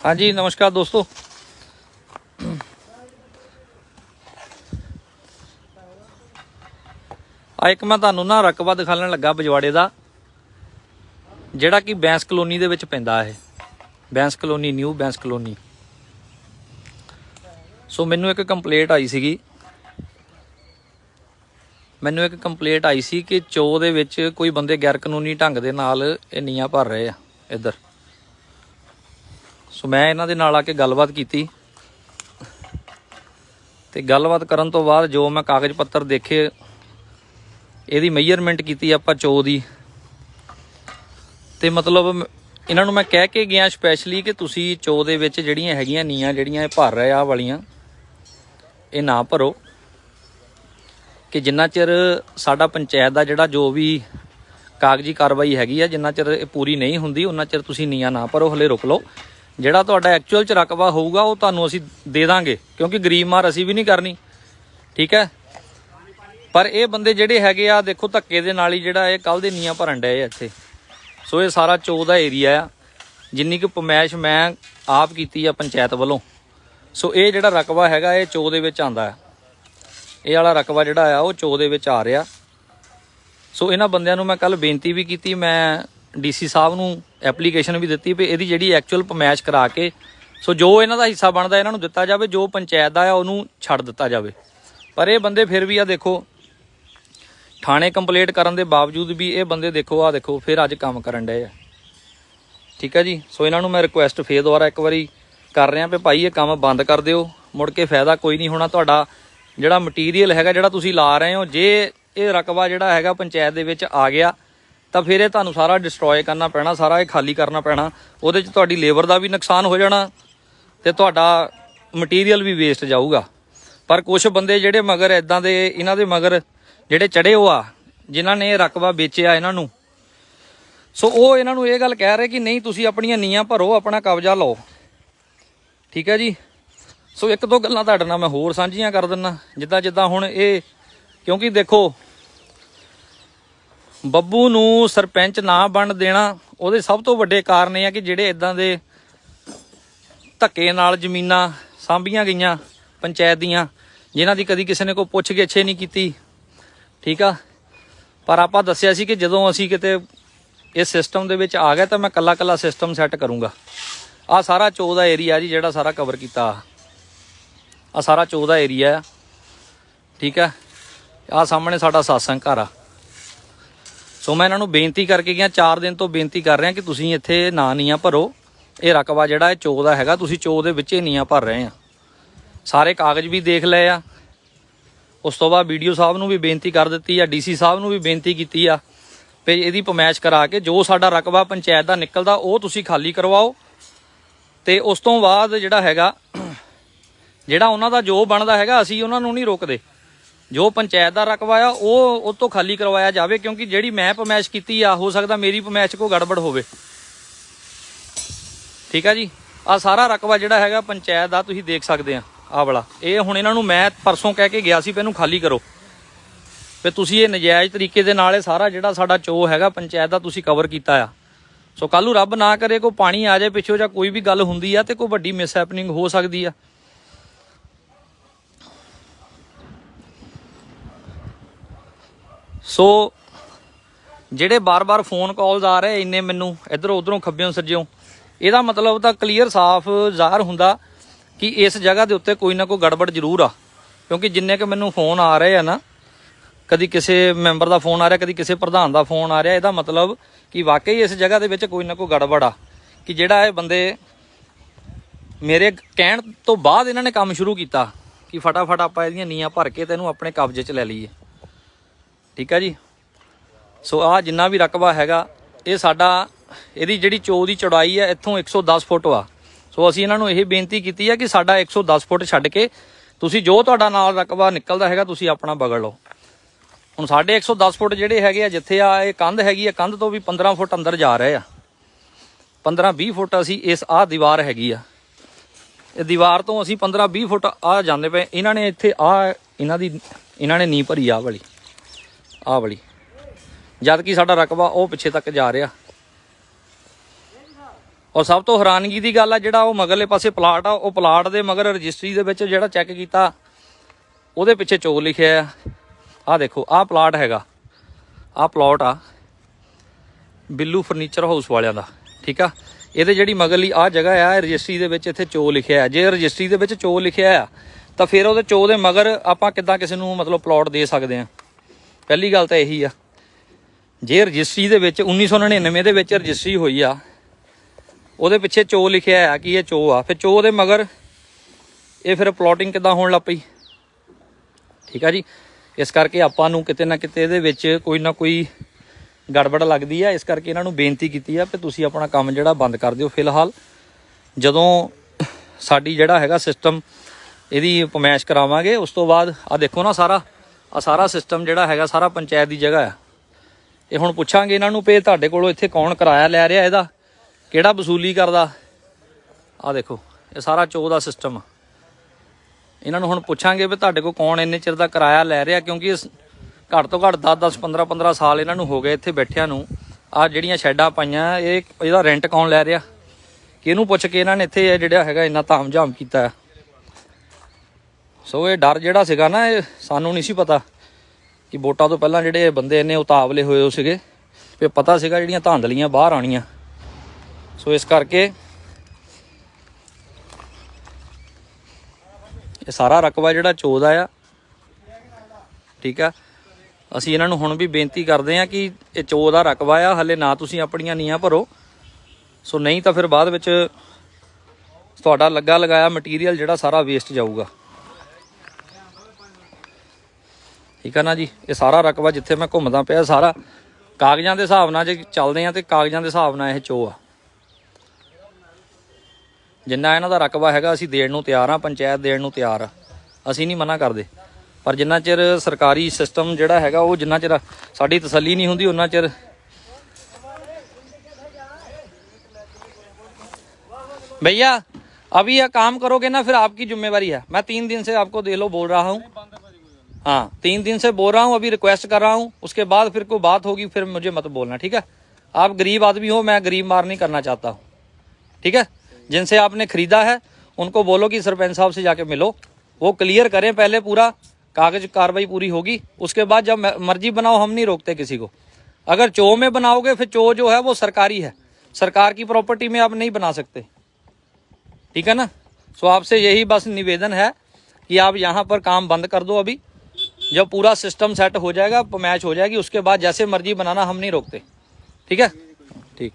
ਹਾਂਜੀ, ਨਮਸਕਾਰ ਦੋਸਤੋ। ਆ ਇੱਕ ਮੈਂ ਤੁਹਾਨੂੰ ਨਾ ਰਕਬਾ ਦਿਖਾਉਣ ਲੱਗਾ ਬਜਵਾੜੇ ਦਾ, ਜਿਹੜਾ ਕਿ ਬੈਂਸ ਕਲੋਨੀ ਦੇ ਵਿੱਚ ਪੈਂਦਾ ਇਹ। Bains colony, new Bains colony. So ਮੈਨੂੰ ਇੱਕ ਕੰਪਲੇਂਟ ਆਈ ਸੀਗੀ। ਮੈਨੂੰ ਇੱਕ ਕੰਪਲੇਂਟ ਆਈ ਸੀ ਕਿ ਚੋ ਦੇ ਵਿੱਚ ਕੋਈ ਬੰਦੇ ਗੈਰ ਕਾਨੂੰਨੀ ਢੰਗ ਦੇ ਨਾਲ ਇਹ ਨੀਆਂ ਭਰ ਰਹੇ ਆ, ਇੱਧਰ। ਸੋ ਮੈਂ ਇਹਨਾਂ ਦੇ ਨਾਲ ਆ ਕੇ ਗੱਲਬਾਤ ਕੀਤੀ। ਤੇ ਗੱਲਬਾਤ ਕਰਨ ਤੋਂ ਬਾਅਦ ਜੋ ਮੈਂ ਕਾਗਜ਼ ਪੱਤਰ ਦੇਖੇ, ਇਹਦੀ ਮੈਜ਼ਰਮੈਂਟ ਕੀਤੀ ਆਪਾਂ ਚੋ ਦੀ। ਤੇ ਮਤਲਬ ਇਹਨਾਂ ਨੂੰ ਮੈਂ ਕਹਿ ਕੇ ਗਿਆ ਸਪੈਸ਼ਲੀ ਕਿ ਤੁਸੀਂ ਚੋ ਦੇ ਵਿੱਚ ਜਿਹੜੀਆਂ ਹੈਗੀਆਂ ਨੀਆਂ ਜਿਹੜੀਆਂ ਇਹ ਭਰ ਰਹੇ ਆ ਵਾਲੀਆਂ, ਇਹ ਨਾ ਭਰੋ। ਕਿ ਜਿੰਨਾ ਚਿਰ ਸਾਡਾ ਪੰਚਾਇਤ ਦਾ ਜਿਹੜਾ ਜੋ ਵੀ ਕਾਗਜ਼ੀ ਕਾਰਵਾਈ ਹੈਗੀ ਆ, ਜਿੰਨਾ ਚਿਰ ਇਹ ਪੂਰੀ ਨਹੀਂ ਹੁੰਦੀ ਉਹਨਾਂ ਚਿਰ ਤੁਸੀਂ ਨੀਆਂ ਨਾ ਭਰੋ, ਹਲੇ ਰੁਕ ਲਓ। ਜਿਹੜਾ ਤੁਹਾਡਾ ਐਕਚੁਅਲ ਚ ਰਕਬਾ ਹੋਊਗਾ, ਉਹ ਤੁਹਾਨੂੰ ਅਸੀਂ ਦੇ ਦਾਂਗੇ। ਕਿਉਂਕਿ ਗਰੀਬ ਮਾਰ ਅਸੀਂ ਵੀ ਨਹੀਂ ਕਰਨੀ। ਠੀਕ ਹੈ? ਪਰ ਇਹ ਬੰਦੇ ਜਿਹੜੇ ਹੈਗੇ ਆ, ਦੇਖੋ ਧੱਕੇ ਦੇ ਨਾਲ ਹੀ ਜਿਹੜਾ ਇਹ ਕੱਲ ਦੇ ਨੀਆਂ ਭਰਨ ਡਏ ਆ ਇੱਥੇ। ਸੋ ਇਹ ਸਾਰਾ ਚੋ ਦਾ ਏਰੀਆ ਆ। ਜਿੰਨੀ ਕੁ ਪਮੈਸ਼ ਮੈਂ ਆਪ ਕੀਤੀ ਆ ਪੰਚਾਇਤ ਵੱਲੋਂ। ਸੋ ਇਹ ਜਿਹੜਾ ਰਕਬਾ ਹੈਗਾ, ਇਹ ਚੋ ਦੇ ਵਿੱਚ ਆਂਦਾ ਹੈ ਇਹ ਵਾਲਾ ਰਕਬਾ ਜਿਹੜਾ ਆ, ਉਹ ਚੋ ਦੇ ਵਿੱਚ ਆ ਰਿਹਾ। ਸੋ ਇਹਨਾਂ ਬੰਦਿਆਂ ਨੂੰ ਮੈਂ ਕੱਲ ਬੇਨਤੀ ਵੀ ਕੀਤੀ, ਮੈਂ ਡੀਸੀ ਸਾਹਿਬ ਨੂੰ ਐਪਲੀਕੇਸ਼ਨ ਵੀ ਦਿੱਤੀ ਵੀ ਇਹਦੀ ਜਿਹੜੀ ਐਕਚੁਅਲ ਪਮੈਸ਼ ਕਰਾ ਕੇ, ਸੋ ਜੋ ਇਹਨਾਂ ਦਾ ਹਿੱਸਾ ਬਣਦਾ ਇਹਨਾਂ ਨੂੰ ਦਿੱਤਾ ਜਾਵੇ, ਜੋ ਪੰਚਾਇਤ ਦਾ ਆ ਉਹਨੂੰ ਛੱਡ ਦਿੱਤਾ ਜਾਵੇ। ਪਰ ਇਹ ਬੰਦੇ ਫਿਰ ਵੀ ਆ ਦੇਖੋ, ਥਾਣੇ ਕੰਪਲੀਟ ਕਰਨ ਦੇ ਬਾਵਜੂਦ ਵੀ ਇਹ ਬੰਦੇ ਦੇਖੋ ਆ ਦੇਖੋ, ਫਿਰ ਅੱਜ ਕੰਮ ਕਰਨ ਡਏ ਆ। ਠੀਕ ਹੈ ਜੀ? ਸੋ ਇਹਨਾਂ ਨੂੰ ਮੈਂ ਰਿਕੁਐਸਟ ਫੇਰ ਦੁਬਾਰਾ ਇੱਕ ਵਾਰੀ ਕਰ ਰਿਹਾ ਵੀ ਭਾਈ ਇਹ ਕੰਮ ਬੰਦ ਕਰ ਦਿਓ, ਮੁੜ ਕੇ ਫਾਇਦਾ ਕੋਈ ਨਹੀਂ ਹੋਣਾ ਤੁਹਾਡਾ। ਜਿਹੜਾ ਮਟੀਰੀਅਲ ਹੈਗਾ ਜਿਹੜਾ ਤੁਸੀਂ ਲਾ ਰਹੇ ਹੋ, ਜੇ ਇਹ ਰਕਬਾ ਜਿਹੜਾ ਹੈਗਾ ਪੰਚਾਇਤ ਦੇ ਵਿੱਚ ਆ ਗਿਆ ਤਾਂ ਫਿਰ ਇਹ ਤੁਹਾਨੂੰ ਸਾਰਾ ਡਿਸਟਰੋਏ ਕਰਨਾ ਪੈਣਾ, ਸਾਰਾ ਇਹ ਖਾਲੀ ਕਰਨਾ ਪੈਣਾ। ਉਹਦੇ 'ਚ ਤੁਹਾਡੀ ਲੇਬਰ ਦਾ ਵੀ ਨੁਕਸਾਨ ਹੋ ਜਾਣਾ ਤੇ ਤੁਹਾਡਾ ਮਟੀਰੀਅਲ ਵੀ ਵੇਸਟ ਜਾਊਗਾ। ਪਰ ਕੁਝ ਬੰਦੇ ਜਿਹੜੇ ਮਗਰ ਇਦਾਂ ਦੇ, ਇਹਨਾਂ ਦੇ ਮਗਰ ਜਿਹੜੇ ਚੜੇ ਹੋ ਆ ਜਿਨ੍ਹਾਂ ਨੇ ਰਕਬਾ ਵੇਚਿਆ ਇਹਨਾਂ ਨੂੰ। ਸੋ ਉਹ ਇਹਨਾਂ ਨੂੰ ਇਹ ਗੱਲ ਕਹਿ ਰਹੇ ਕਿ ਨਹੀਂ, ਤੁਸੀਂ ਆਪਣੀਆਂ ਨੀਆਂ ਭਰੋ, ਆਪਣਾ ਕਬਜ਼ਾ ਲਓ। ਠੀਕ ਹੈ ਜੀ? ਸੋ ਇੱਕ ਦੋ ਗੱਲਾਂ ਤੁਹਾਡੇ ਨਾਲ ਮੈਂ ਹੋਰ ਸਾਂਝੀਆਂ ਕਰ ਦਿੰਨਾ। ਜਿੱਦਾਂ ਜਿੱਦਾਂ ਹੁਣ ਇਹ, ਕਿਉਂਕਿ ਦੇਖੋ ਬੱਬੂ ਨੂੰ ਸਰਪੰਚ ਨਾ ਬਣ ਦੇਣਾ, ਉਹਦੇ ਸਭ ਤੋਂ ਵੱਡੇ ਕਾਰਨ ਇਹ ਆ ਕਿ ਜਿਹੜੇ ਇਦਾਂ ਦੇ ਧੱਕੇ ਨਾਲ ਜ਼ਮੀਨਾਂ ਸਾਂਭੀਆਂ ਗਈਆਂ ਪੰਚਾਇਤ ਦੀਆਂ, ਜਿਨ੍ਹਾਂ ਦੀ ਕਦੀ ਕਿਸੇ ਨੇ ਕੋਈ ਪੁੱਛ ਕੇ ਅੱਛੇ ਨਹੀਂ ਕੀਤੀ, ਠੀਕ ਆ? ਪਰ ਆਪਾਂ ਦੱਸਿਆ ਸੀ ਕਿ ਜਦੋਂ ਅਸੀਂ ਕਿਤੇ ਇਸ ਸਿਸਟਮ ਦੇ ਵਿੱਚ ਆ ਗਏ ਤਾਂ ਮੈਂ ਕੱਲਾ ਕੱਲਾ ਸਿਸਟਮ ਸੈੱਟ ਕਰੂੰਗਾ। ਆ ਸਾਰਾ ਚੋ ਦਾ ਏਰੀਆ ਜੀ ਜਿਹੜਾ ਸਾਰਾ ਕਵਰ ਕੀਤਾ। ਆ ਸਾਰਾ ਚੋ ਦਾ ਏਰੀਆ ਆ, ਠੀਕ ਆ? ਆ ਸਾਹਮਣੇ ਸਾਡਾ satsang ਘਰ ਆ। ਸੋ ਮੈਂ ਇਹਨਾਂ ਨੂੰ ਬੇਨਤੀ ਕਰਕੇ ਗਿਆ 4 ਦਿਨ ਤੋਂ ਬੇਨਤੀ ਕਰ ਰਿਹਾ ਕਿ ਤੁਸੀਂ ਇੱਥੇ ਨਾ ਨੀਆਂ ਭਰੋ। ਇਹ ਰਕਬਾ ਜਿਹੜਾ ਇਹ ਚੋ ਦਾ ਹੈਗਾ, ਤੁਸੀਂ ਚੋ ਦੇ ਵਿੱਚ ਹੀ ਨੀਆਂ ਭਰ ਰਹੇ ਆ। ਸਾਰੇ ਕਾਗਜ਼ ਵੀ ਦੇਖ ਲਏ ਆ। ਉਸ ਤੋਂ ਬਾਅਦ ਵੀਡੀਓ ਸਾਹਿਬ ਨੂੰ ਵੀ ਬੇਨਤੀ ਕਰ ਦਿੱਤੀ ਆ, ਡੀਸੀ ਸਾਹਿਬ ਨੂੰ ਵੀ ਬੇਨਤੀ ਕੀਤੀ ਆ ਵੀ ਇਹਦੀ ਪਮੈਸ਼ ਕਰਾ ਕੇ ਜੋ ਸਾਡਾ ਰਕਬਾ ਪੰਚਾਇਤ ਦਾ ਨਿਕਲਦਾ, ਉਹ ਤੁਸੀਂ ਖਾਲੀ ਕਰਵਾਓ। ਤੇ ਉਸ ਤੋਂ ਬਾਅਦ ਜਿਹੜਾ ਹੈਗਾ, ਜਿਹੜਾ ਉਹਨਾਂ ਦਾ ਜੋ ਬਣਦਾ ਹੈਗਾ, ਅਸੀਂ ਉਹਨਾਂ ਨੂੰ ਨਹੀਂ ਰੋਕਦੇ। ਜੋ ਪੰਚਾਇਤ ਦਾ ਰਕਬਾ ਆ, ਉਹ ਉਹ ਤੋਂ ਖਾਲੀ ਕਰਵਾਇਆ ਜਾਵੇ, ਕਿਉਂਕਿ ਜਿਹੜੀ ਮੈਂ ਪਮੈਸ਼ ਕੀਤੀ ਆ, ਹੋ ਸਕਦਾ ਮੇਰੀ ਪਮੈਸ਼ ਕੋ ਗੜਬੜ ਹੋਵੇ। ਠੀਕ ਆ ਜੀ? ਆ ਸਾਰਾ ਰਕਬਾ ਜਿਹੜਾ ਹੈਗਾ ਪੰਚਾਇਤ ਦਾ, ਤੁਸੀਂ ਦੇਖ ਸਕਦੇ ਆ ਆ ਵਾਲਾ। ਇਹ ਹੁਣ ਇਹਨਾਂ ਨੂੰ ਮੈਂ ਪਰਸੋਂ ਕਹਿ ਕੇ ਗਿਆ ਸੀ ਵੀ ਇਹਨੂੰ ਖਾਲੀ ਕਰੋ। ਵੀ ਤੁਸੀਂ ਇਹ ਨਜਾਇਜ਼ ਤਰੀਕੇ ਦੇ ਨਾਲ ਇਹ ਸਾਰਾ ਜਿਹੜਾ ਸਾਡਾ ਚੋ ਹੈਗਾ ਪੰਚਾਇਤ ਦਾ ਤੁਸੀਂ ਕਵਰ ਕੀਤਾ ਆ। ਸੋ ਕੱਲ ਨੂੰ ਰੱਬ ਨਾ ਕਰੇ ਕੋਈ ਪਾਣੀ ਆ ਜਾਏ ਪਿੱਛੋਂ ਜਾਂ ਕੋਈ ਵੀ ਗੱਲ ਹੁੰਦੀ ਆ ਤੇ ਕੋਈ ਵੱਡੀ ਮਿਸਹੈਪਨਿੰਗ ਹੋ ਸਕਦੀ ਆ। ਸੋ ਜਿਹੜੇ ਬਾਰ-ਬਾਰ ਫੋਨ ਕਾਲਸ ਆ ਰਹੇ ਇੰਨੇ ਮੈਨੂੰ, ਇਧਰੋਂ ਉਧਰੋਂ ਖੱਬਿਓਂ ਸੱਜਿਓਂ, ਇਹਦਾ ਮਤਲਬ ਤਾਂ ਕਲੀਅਰ ਸਾਫ਼ ਜ਼ਾਹਰ ਹੁੰਦਾ ਕਿ ਇਸ ਜਗ੍ਹਾ ਦੇ ਉੱਤੇ ਕੋਈ ਨਾ ਕੋਈ ਗੜਬੜ ਜ਼ਰੂਰ ਆ। ਕਿਉਂਕਿ ਜਿੰਨੇ ਕਿ ਮੈਨੂੰ ਫੋਨ ਆ ਰਹੇ ਆ ਨਾ, ਕਦੀ ਕਿਸੇ ਮੈਂਬਰ ਦਾ ਫੋਨ ਆ ਰਿਹਾ, ਕਦੀ ਕਿਸੇ ਪ੍ਰਧਾਨ ਦਾ ਫੋਨ ਆ ਰਿਹਾ, ਇਹਦਾ ਮਤਲਬ ਕਿ ਵਾਕਈ ਇਸ ਜਗ੍ਹਾ ਦੇ ਵਿੱਚ ਕੋਈ ਨਾ ਕੋਈ ਗੜਬੜ ਆ। ਕਿ ਜਿਹੜਾ ਇਹ ਬੰਦੇ ਮੇਰੇ ਕਹਿਣ ਤੋਂ ਬਾਅਦ ਇਹਨਾਂ ਨੇ ਕੰਮ ਸ਼ੁਰੂ ਕੀਤਾ, ਕਿ ਫਟਾਫਟ ਆਪਾਂ ਇਹਦੀਆਂ ਨੀਆਂ ਭਰ ਕੇ ਤੈਨੂੰ ਆਪਣੇ ਕਬਜ਼ੇ 'ਚ ਲੈ ਲਈਏ। ਠੀਕ ਹੈ ਜੀ? ਸੋ ਆ ਜਿੰਨਾ ਵੀ ਰਕਬਾ ਹੈਗਾ, ਇਹ ਸਾਡਾ, ਇਹਦੀ ਜਿਹੜੀ ਚੋ ਦੀ ਚੌੜਾਈ ਹੈ, ਇੱਥੋਂ 110 ਫੁੱਟ ਆ ਸੋ ਅਸੀਂ ਇਹਨਾਂ ਨੂੰ ਇਹ ਬੇਨਤੀ ਕੀਤੀ ਹੈ ਕਿ ਸਾਡਾ 110 ਫੁੱਟ ਛੱਡ ਕੇ ਤੁਸੀਂ ਜੋ ਤੁਹਾਡਾ ਨਾਲ ਰਕਬਾ ਨਿਕਲਦਾ ਹੈਗਾ, ਤੁਸੀਂ ਆਪਣਾ ਬਗੜ ਲਓ। ਹੁਣ ਸਾਡੇ 110 ਫੁੱਟ ਜਿਹੜੇ ਹੈਗੇ ਆ, ਜਿੱਥੇ ਆ ਇਹ ਕੰਧ ਹੈਗੀ ਆ, ਕੰਧ ਤੋਂ ਵੀ 15 ਫੁੱਟ ਅੰਦਰ ਜਾ ਰਹੇ ਆ। 15 20 ਫੁੱਟ ਅਸੀਂ ਇਸ ਆਹ ਦੀਵਾਰ ਹੈਗੀ ਆ। ਇਹ ਦੀਵਾਰ ਤੋਂ ਅਸੀਂ 15 20 ਫੁੱਟ ਆ ਜਾਂਦੇ ਪਏ। ਇਹਨਾਂ ਨੇ ਇੱਥੇ ਆ ਇਹਨਾਂ ਦੀ, ਇਹਨਾਂ ਨੇ ਨੀ ਭਰੀ ਆ ਵਾਲੀ। ਆ ਵਾਲੀ। ਜਦ ਕਿ ਸਾਡਾ ਰਕਬਾ ਉਹ ਪਿੱਛੇ ਤੱਕ ਜਾ ਰਿਹਾ। ਔਰ ਸਭ ਤੋਂ ਹੈਰਾਨਗੀ ਦੀ ਗੱਲ ਆ, ਜਿਹੜਾ ਉਹ ਮਗਰਲੇ ਪਾਸੇ ਪਲਾਟ ਆ, ਉਹ ਪਲਾਟ ਦੇ ਮਗਰ ਰਜਿਸਟਰੀ ਦੇ ਵਿੱਚ ਜਿਹੜਾ ਚੈੱਕ ਕੀਤਾ, ਉਹਦੇ ਪਿੱਛੇ ਚੋਰ ਲਿਖਿਆ ਆ। ਆ ਦੇਖੋ, ਆਹ ਪਲਾਟ ਹੈਗਾ। ਆਹ ਪਲਾਟ ਆ, ਬਿੱਲੂ ਫਰਨੀਚਰ ਹਾਊਸ ਵਾਲਿਆਂ ਦਾ, ਠੀਕ ਆ? ਇਹਦੇ ਜਿਹੜੀ ਮਗਰਲੀ ਆ ਜਗ੍ਹਾ ਆ ਰਜਿਸਟਰੀ ਦੇ ਵਿੱਚ ਇੱਥੇ ਚੋ ਲਿਖਿਆ ਆ। ਜੇ ਰਜਿਸਟਰੀ ਦੇ ਵਿੱਚ ਚੋ ਲਿਖਿਆ ਆ, ਤਾਂ ਫਿਰ ਉਹਦੇ ਚੋ ਦੇ ਮਗਰ ਆਪਾਂ ਕਿੱਦਾਂ ਕਿਸੇ ਨੂੰ ਮਤਲਬ ਪਲਾਟ ਦੇ ਸਕਦੇ ਆ? ਪਹਿਲੀ ਗੱਲ ਤਾਂ ਇਹੀ ਆ। ਜੇ ਰਜਿਸਟਰੀ ਦੇ ਵਿੱਚ 1999 ਦੇ ਵਿੱਚ ਰਜਿਸਟਰੀ ਹੋਈ ਆ, ਉਹਦੇ ਪਿੱਛੇ ਚੋ ਲਿਖਿਆ ਆ ਕਿ ਇਹ ਚੋ ਆ। ਫਿਰ ਚੋ ਦੇ ਮਗਰ ਇਹ ਫਿਰ ਪਲੋਟਿੰਗ ਕਿੱਦਾਂ ਹੋਣ ਲੱਗ ਪਈ? ਠੀਕ ਆ ਜੀ? ਇਸ ਕਰਕੇ ਆਪਾਂ ਨੂੰ ਕਿਤੇ ਨਾ ਕਿਤੇ ਇਹਦੇ ਵਿੱਚ ਕੋਈ ਨਾ ਕੋਈ ਗੜਬੜ ਲੱਗਦੀ ਆ। ਇਸ ਕਰਕੇ ਇਹਨਾਂ ਨੂੰ ਬੇਨਤੀ ਕੀਤੀ ਆ ਕਿ ਤੁਸੀਂ ਆਪਣਾ ਕੰਮ ਜਿਹੜਾ ਬੰਦ ਕਰ ਦਿਓ ਫਿਲਹਾਲ। ਜਦੋਂ ਸਾਡੀ ਜਿਹੜਾ ਹੈਗਾ ਸਿਸਟਮ ਇਹਦੀ ਪਮੈਸ਼ ਕਰਾਵਾਂਗੇ, ਉਸ ਤੋਂ ਬਾਅਦ ਆ ਦੇਖੋ ਨਾ ਸਾਰਾ। ਆ ਸਾਰਾ ਸਿਸਟਮ ਜਿਹੜਾ ਹੈਗਾ, ਸਾਰਾ ਪੰਚਾਇਤ ਦੀ ਜਗ੍ਹਾ ਆ। ਇਹ ਹੁਣ ਪੁੱਛਾਂਗੇ ਇਹਨਾਂ ਨੂੰ ਪਏ ਤੁਹਾਡੇ ਕੋਲੋਂ ਇੱਥੇ ਕੌਣ ਕਿਰਾਇਆ ਲੈ ਰਿਹਾ ਇਹਦਾ, ਕਿਹੜਾ ਵਸੂਲੀ ਕਰਦਾ। ਆ ਦੇਖੋ, ਇਹ ਸਾਰਾ ਚੋ ਦਾ ਸਿਸਟਮ ਆ। ਇਹਨਾਂ ਨੂੰ ਹੁਣ ਪੁੱਛਾਂਗੇ ਵੀ ਤੁਹਾਡੇ ਕੋਲ ਕੌਣ ਇੰਨੇ ਚਿਰ ਦਾ ਕਿਰਾਇਆ ਲੈ ਰਿਹਾ, ਕਿਉਂਕਿ ਘੱਟ ਤੋਂ ਘੱਟ 10 10 15 15 ਸਾਲ ਇਹਨਾਂ ਨੂੰ ਹੋ ਗਏ ਇੱਥੇ ਬੈਠਿਆਂ ਨੂੰ। ਆ ਜਿਹੜੀਆਂ ਸ਼ੈੱਡਾਂ ਪਾਈਆਂ, ਇਹ, ਇਹਦਾ ਰੈਂਟ ਕੌਣ ਲੈ ਰਿਹਾ? ਕਿਹਨੂੰ ਪੁੱਛ ਕੇ ਇਹਨਾਂ ਨੇ ਇੱਥੇ ਇਹ ਜਿਹੜਾ ਹੈਗਾ, ਇੰਨਾ ਤਾਮਝਾਮ ਕੀਤਾ? ਹੈ। ਸੋ ਇਹ ਡਰ ਜਿਹੜਾ ਸੀਗਾ ਨਾ, ਇਹ ਸਾਨੂੰ ਨਹੀਂ ਸੀ ਪਤਾ ਕਿ ਵੋਟਾਂ ਤੋਂ ਪਹਿਲਾਂ ਜਿਹੜੇ ਬੰਦੇ ਇੰਨੇ ਉਤਾਵਲੇ ਹੋਏ ਹੋ ਸੀਗੇ, ਵੀ ਪਤਾ ਸੀਗਾ ਜਿਹੜੀਆਂ ਧਾਂਦਲੀਆਂ ਬਾਹਰ ਆਣੀਆਂ ਸੋ ਇਸ ਕਰਕੇ ਇਹ ਸਾਰਾ ਰਕਬਾ ਜਿਹੜਾ ਚੋਦਾ ਆ ਠੀਕ ਆ? ਅਸੀਂ ਇਹਨਾਂ ਨੂੰ ਹੁਣ ਵੀ ਬੇਨਤੀ ਕਰਦੇ ਆ ਕਿ ਇਹ ਚੋ ਦਾ ਰਕਬਾ ਆ, ਹਲੇ ਨਾ ਤੁਸੀਂ ਆਪਣੀਆਂ ਨੀਆਂ ਭਰੋ। ਸੋ ਨਹੀਂ ਤਾਂ ਫਿਰ ਬਾਅਦ ਵਿੱਚ ਤੁਹਾਡਾ ਲੱਗਾ ਲਗਾਇਆ ਮਟੀਰੀਅਲ ਜਿਹੜਾ ਸਾਰਾ ਵੇਸਟ ਜਾਊਗਾ। ਠੀਕ ਆ ਨਾ ਜੀ ਇਹ ਸਾਰਾ ਰਕਬਾ ਜਿੱਥੇ ਮੈਂ ਘੁੰਮਦਾ ਪਿਆ ਸਾਰਾ ਕਾਗਜ਼ਾਂ ਦੇ ਹਿਸਾਬ ਨਾਲ ਜੇ ਚੱਲਦੇ ਆ ਤੇ ਕਾਗਜ਼ਾਂ ਦੇ ਹਿਸਾਬ ਨਾਲ ਇਹ ਚੋ ਆ ਜਿੰਨਾ ਇਹਨਾਂ ਦਾ ਰਕਬਾ ਹੈਗਾ ਅਸੀਂ ਦੇਣ ਨੂੰ ਤਿਆਰ ਆ ਪੰਚਾਇਤ ਦੇਣ ਨੂੰ ਤਿਆਰ ਆ ਅਸੀਂ ਨਹੀਂ ਮਨਾ ਕਰਦੇ ਪਰ ਜਿੰਨਾ ਚਿਰ ਸਰਕਾਰੀ ਸਿਸਟਮ ਜਿਹੜਾ ਹੈਗਾ ਉਹ ਜਿੰਨਾ ਚਿਰ ਸਾਡੀ ਤਸੱਲੀ ਨਹੀਂ ਹੁੰਦੀ ਉਹਨਾਂ ਚਿਰ भैया अभी यह काम करोगे ना फिर आपकी जिम्मेवारी है मैं तीन दिन से आपको दे लो बोल रहा हूँ हाँ तीन दिन से बोल रहा हूँ, अभी रिक्वेस्ट कर रहा हूँ, उसके बाद फिर कोई बात होगी, फिर मुझे मत बोलना, ठीक है? आप गरीब आदमी हो, मैं गरीब मार नहीं करना चाहता हूँ, ठीक है? जिनसे आपने खरीदा है, उनको बोलो कि सरपंच साहब से जाके मिलो, वो क्लियर करें पहले पूरा, कागज़ कार्रवाई पूरी होगी, उसके बाद जब मर्ज़ी बनाओ, हम नहीं रोकते किसी को। अगर चो में बनाओगे, फिर चो जो है, वो सरकारी है, सरकार की प्रॉपर्टी में आप नहीं बना सकते, ठीक है ना? सो आपसे यही बस निवेदन है कि आप यहाँ पर काम बंद कर दो अभी जब पूरा सिस्टम सेट हो जाएगा मैच हो जाएगी उसके बाद जैसे मर्जी बनाना हम नहीं रोकते ठीक है ठीक